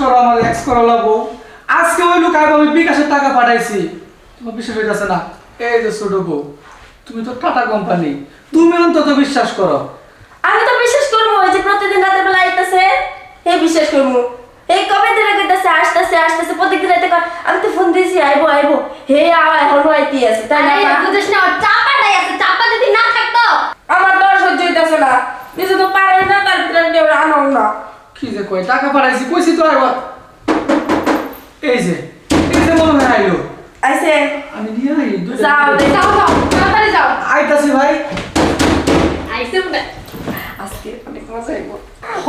করো আমার এক্স করা লাগবো। আজকে ওই লোক আমি বিকাশের টাকা পাঠাইছি। তোমার বিশ্বাস হইতেছে না? এই যে ছোট বউ তুমি তো টাটা কোম্পানি তুমি অন্তত বিশ্বাস করো। আমি তো বিশ্বাস করব ওই যে প্রতিদিন রাতের বেলা আইতেছে এই বিশ্বাস করব। এই কবে দিনে কইতাছে আসতেছে আসতেছে প্রত্যেকদিন রাতে কয়, আমি তো ফোন দিয়েছি আইবো আইবো। হে আওয়া এখনও আইতে আছে তাই না আরে মা? বুঝিস না ওর চাপাটাই আছে চাপা যদি না থাকতো আমার তো আর সহ্য হইতেছে না নিজে তো পারে না তার ভিতরে কেউ আনো না কি যে কয় টাকা পাঠাইছি কইছি তো আইব এই যে এই যে মনে হয় আইলো আইসে আমি নিয়ে আই দুইটা যাও রে। যাও যাও তাড়াতাড়ি যাও আইতাছি ভাই আইসে মনে হয়। আজকে অনেক মজা আইবো হ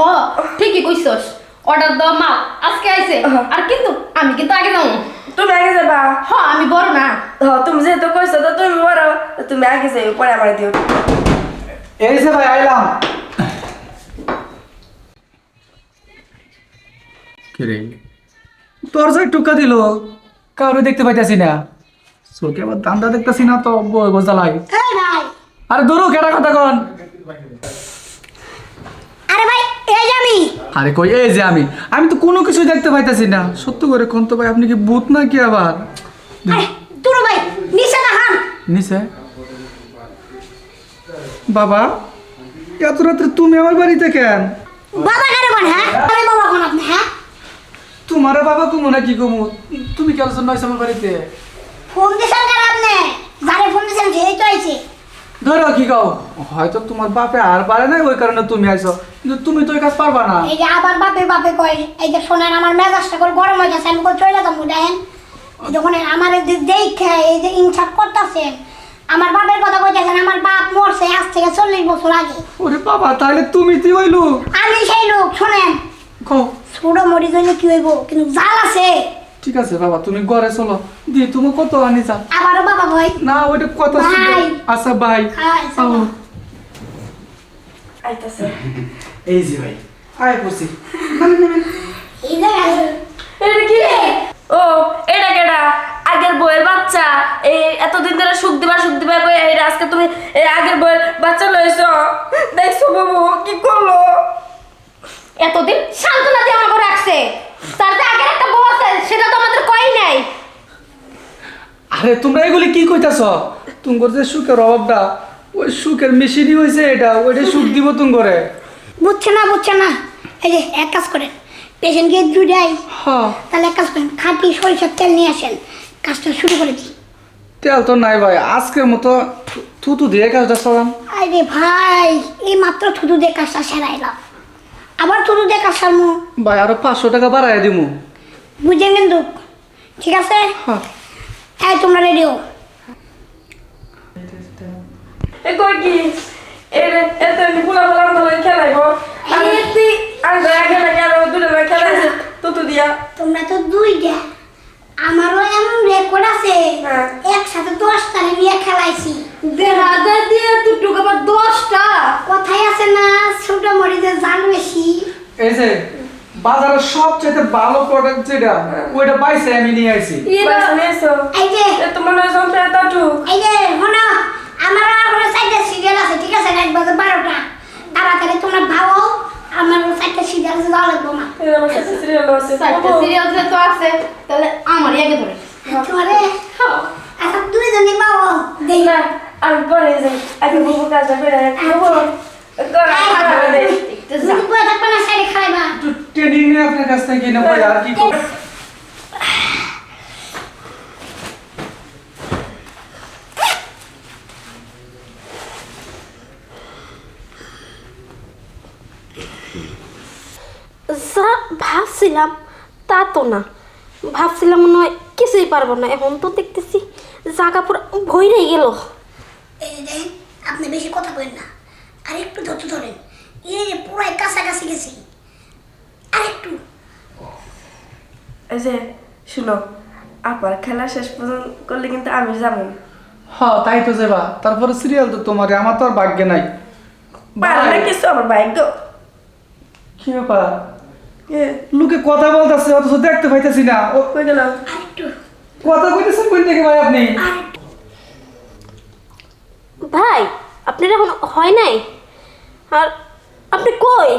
ঠিকই কইছস অর্ডার দাও মা আজকে আইছে হ্যাঁ। আর কিন্তু আমি কিন্তু আগে যাও তুমি আগে যাবা হ আমি বড় না হ তুমি যেহেতু কইছো তো তুমি বড় তুমি আগে যাই পরে আমার দিও এই যে ভাই আইলাম টুকা দিল। কাউরে দেখতে পাইতাছি না। চোখে আবার দান্দা দেখতেছি না তো বই আরে দূরও কেটা কথা কন? আরে ভাই এই যে আমি। আরে কই এই যে আমি। আমি তো কোনো কিছু দেখতে পাইতাছি না। সত্য করে কোন তো ভাই আপনি কি ভূত না কি আবার ভাই নিচে না হান। নিচে? বাবা এত রাত্রে তুমি আমার বাড়িতে কেন? বাবা কারে বল হ্যাঁ? আমি বাবা কোন আপনি হ্যাঁ? তোমার বাবা কুমু না কি কুমু? তুমি কেন জন্য আমার বাড়িতে? ফোন দিছেন কারে আপনি? যারে ফোন দিছেন সেই তো আইছে। ধরো কি কও? হয়তো তোমার বাপে আর পারে না ওই কারণে তুমি আইছো। কিন্তু তুমি তো এই কাজ পারবা না। এই যে আবার বাপে বাপে কয় এই যে শোনেন আমার মেজাজটা করে গরম হয়ে গেছে আমি কই চলে যাব দেখেন। যখন আমার দেখে এই যে ইনসার্ট করতেছেন আমার বাপের কথা কইতেছেন আমার বাপ মরছে আজ থেকে চল্লিশ বছর আগে। ওরে বাবা তাহলে তুমি তুই হইলু আমি সেই লোক শোনেন। কও। ছোট মরি কি হইব? কিন্তু জাল আছে। ঠিক আছে বাবা তুমি ঘরে চলো। দি তুমি কত আনি যা। আবারও বাবা না ওইটা কত আচ্ছা ভাই। আইতাছে। এই যে ভাই আয় পড়ছি। এটা কি? ও এটা কেডা? আগের বইয়ের বাচ্চা। এই এতদিন ধরে সুখ দিবা সুখ দিবা কই এই আজকে তুমি এই আগের বইয়ের বাচ্চা লইছো। দেখছ বাবু কি করল? এতদিন সান্ত্বনা দিয়ে আমাকে রাখছে। তার যে আগের একটা বউ আছে সেটা তো আমাদের কই নাই। আরে তোমরা এগুলি কি কইতাছ? তোমার যে সুখের অভাবটা ওই সুখের মেশিনই হয়েছে এটা ওইটা সুখ দিব তুমি করে বুঝছে না বুঝছে না। এই যে এক কাজ করেন পেশেন্টকে জুড়াই হ্যাঁ। তাহলে এক কাজ করেন খাঁটি সরিষার তেল নিয়ে আসেন কাজটা শুরু করে দিই। তেল তো নাই ভাই আজকের মতো থুতু দিয়ে কাজটা চালাম আরে ভাই এই মাত্র থুতু দিয়ে কাজটা সেরাইলাম। আবার দিয়ে কাজ সারমু ভাই আরও পাঁচশো টাকা বাড়াই দিমু। বুঝেন কিন্তু। ঠিক আছে? হ্যাঁ। এই তোমরা রেডিও এ কই কি? খেলাইবো আমি তুই দুটো খেলাইছে তুতু দিয়া। তোমরা তো দুইটা আমারও এমন রেকর্ড আছে। হ্যাঁ। একসাথে দশটা নিয়ে খেলাইছি। দেড় হাজার দিয়ে দুটুক আবার দশটা। কথাই আছে না ছোট মরিচের এই যে বাজারের সবচেয়ে ভালো প্রোডাক্ট যেটা ওইটা পাইছে আমি নিয়ে আইছি। বাস নেছো এই যে এ তো মনে হয় যন্ত্র এতটু এই যে শোনো আমার আরও চারটে সিরিয়াল আছে ঠিক আছে? এক বাজে বারোটা। তাড়াতাড়ি তোমরা ভাবো আমার চারটে সিরিয়াল আছে যাওয়া লাগবো না আমার সিরিয়াল আছে সিরিয়াল তো আছে তাহলে আমারই আগে ধরে। তোমারে আচ্ছা দুইজনই পাবো দেই। না আমি পরে যাই। আগে বুবু কাজটা বুবু করা খাওয়া দে একটু যা। তুমি বয়ে থাকবে না সাইডে খাইবা একটু ট্রেনিং নিয়ে আপনার কাছ থেকে কিনে ভাই আর কি যা ভাবছিলাম তা তো না। ভাবছিলাম মনে হয় কিছুই পারব না এখন তো দেখতেছি জায়গা পুরো ভইরে গেল। এই আপনি বেশি কথা বলেন না। আর একটু ধৈর্য ধরেন। এই পুরাই কাছাকাছি গেছি। আর একটু এই যে শুনো আবার খেলা শেষ পর্যন্ত করলে কিন্তু আমি যাব। হ্যাঁ তাই তো যাবা। তারপরে সিরিয়াল তো তোমার আমার তো আর ভাগ্যে নাই। পারলে ভাই, কিছু আমার ভাগ্য। কি ব্যাপার? এ লোকে কথা বলতেছে অথচ দেখতে পাইতেছি না। ও কই গেলাম? কথা কইতেছেন কোন থেকে ভাই আপনি? ভাই আপনার এখন হয় নাই? আর আপনি কই?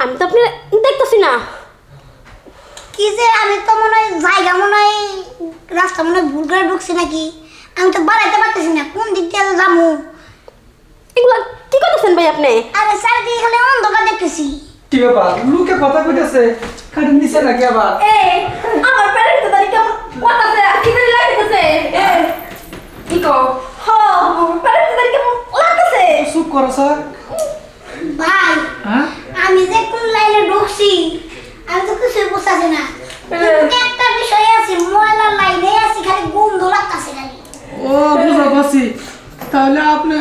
আমি তো আপনার দেখতেছি না। কি যে আমি তো মনে হয় জায়গা মনে হয় রাস্তা মনে হয় ভুল করে ঢুকছি নাকি? আমি তো বাড়াইতে পারতেছি না কোন দিক দিয়ে যাব? এগুলা কি করতেছেন ভাই আপনি? আরে চারিদিকে খালি অন্ধকার দেখতেছি। কি ব্যাপার? লোকে কথা কইতেছে নিচে নাকি আবার? এই আমার পেটের ভিতরে কেমন কথাছে কি করে লাগতেছে এই কি কো হ পেটের ভিতরে কেমন লাগতেছে চুপ করো স্যার ভাই হ্যাঁ আমি যে কোন লাইনে ঢুকছি আমি তো কিছুই বুঝতেছি না কিন্তু একটা বিষয় আছে ময়লার লাইনে আছি খালি গন্ধ লাগতেছে খালি ও বুঝা পারছি তাহলে আপনি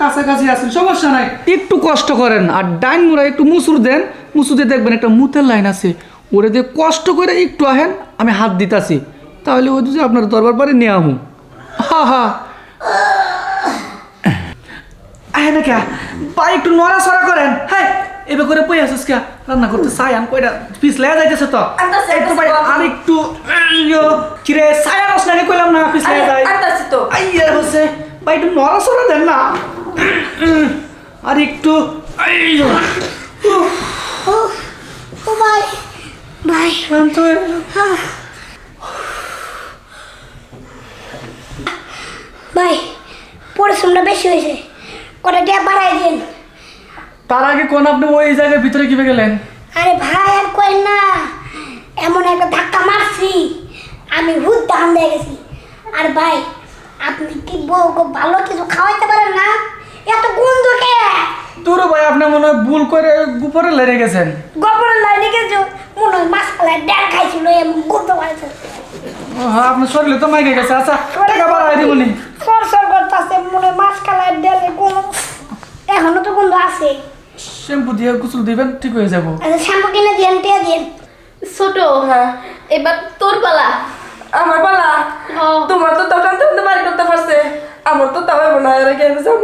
কাছাকাছি আছেন সমস্যা নাই। একটু কষ্ট করেন আর ডাইন মুড়া একটু মুসুর দেন মুসুর দেখবেন একটা মুতের লাইন আছে। ওরে দিয়ে কষ্ট করে একটু আহেন আমি হাত দিতাছি। তাহলে ওই যে আপনার দরবার পারে নিয়ে আমু। হা হা। আহে না কে? পা একটু নড়াচড়া করেন। হ্যাঁ এবার করে পই আসিস কে? রান্না করতে চাই আমি কইটা পিস লেয়া যাইতেছে তো। একটু আর একটু ইয়ো, কিরে ছায়া রস নাকি কইলাম না পিস লেয়া যায় আনতাছি তো। আইয়া হচ্ছে ভাই একটু নড়াচড়া দেন না। আর একটু আইয়ো, ও ভাই ভাই। ক্লান্ত হয়ে। ভাই পরিশ্রমটা বেশি হয়েছে। কটা ট্যাপ বাড়াই দিন। তার আগে কোন আপনি ওই জায়গার ভিতরে কীভাবে গেলেন? আরে ভাই আর কই না এমন একটা ধাক্কা মারছি। আমি হুদ দাম দিয়ে গেছি। আর ভাই আপনি কি বউ ভালো কিছু খাওয়াইতে পারেন না? এত গন্ধ কে? তোর ভাই আপনি মনে হয় ভুল করে উপরে লেড়ে গেছেন। গোপরে লাইনে গেছো? মনে হয় মাছ খালায় ড্যান খাইছিল এমন গন্ধ পাইছে। ও হ্যাঁ আপনার শরীরে তো মাইকে গেছে। আচ্ছা টাকা বাড়াই দিবনি। সর সর করতেছে মনে হয় মাছ খালায় ডেলে গন্ধ। এখনও তো গন্ধ আছে। শ্যাম্পু দিয়ে গোসল দিবেন ঠিক হয়ে যাব। আচ্ছা শ্যাম্পু কিনে দিন টিয়া দিন ছোট হ্যাঁ। এবার তোর পালা। আমার পালা তোমার তো দোকান থেকে বাড়ি করতে পারছে। আমার তো তাও না এর আগে আমি যাব।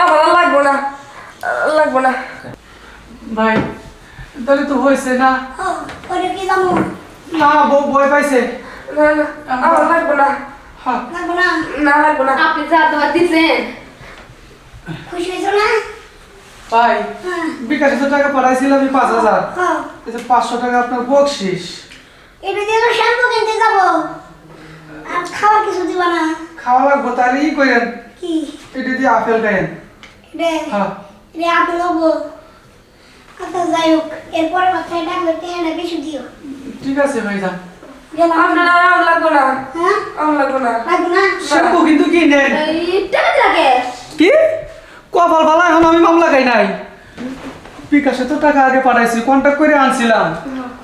আমার আর লাগবো না। লাগবো না। ভাই তাহলে তো হয়েছে না? ওরে কি যাব? না বউ ভয় পাইছে। না না আমার লাগবো না। লাগবো না? না লাগবো না। আপনি যা তোমার দিচ্ছেন খুশি হয়েছো না? ভাই হ্যাঁ। বিকাশে তো টাকা পাঠাইছিলাম আমি পাঁচ হাজার। পাঁচশো টাকা আপনার বকশিস। এটা দিয়ে তো শ্যাম্পু কিনতে যাব। আর কিছু দিব না। খাওয়া লাগবো তাহলে ই করেন। কি? এটা দিয়ে আপেল খাইয়েন হ্যাঁ। আপেল হব আচ্ছা যাই হোক এরপরে মাথায় ডাকলে বেশি দিও। ঠিক আছে ভাই যান হ্যাঁ? কপাল ভালো এখন আমি মামলা খাই নাই। বিকাশে তো টাকা আগে পাঠাইছি কন্ট্যাক্ট করে আনছিলাম।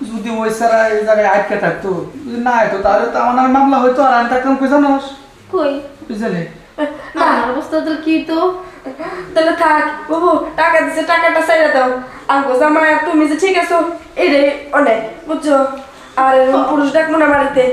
যদি ওই সারা এই জায়গায় আটকে থাকতো যদি না এত তাহলে তো আমার নামে মামলা হইতো আর আমি থাকতাম কই জানোস? কই? বুঝলে না আমার অবস্থা তো কি তো? তাহলে থাক বাবু টাকা দিছে টাকাটা চাইলে দাও। আঙ্কো জামাই তুমি যে ঠিক আছো রে অনেক বুঝছ? আর পুরুষ ডাকবো না বাড়িতে।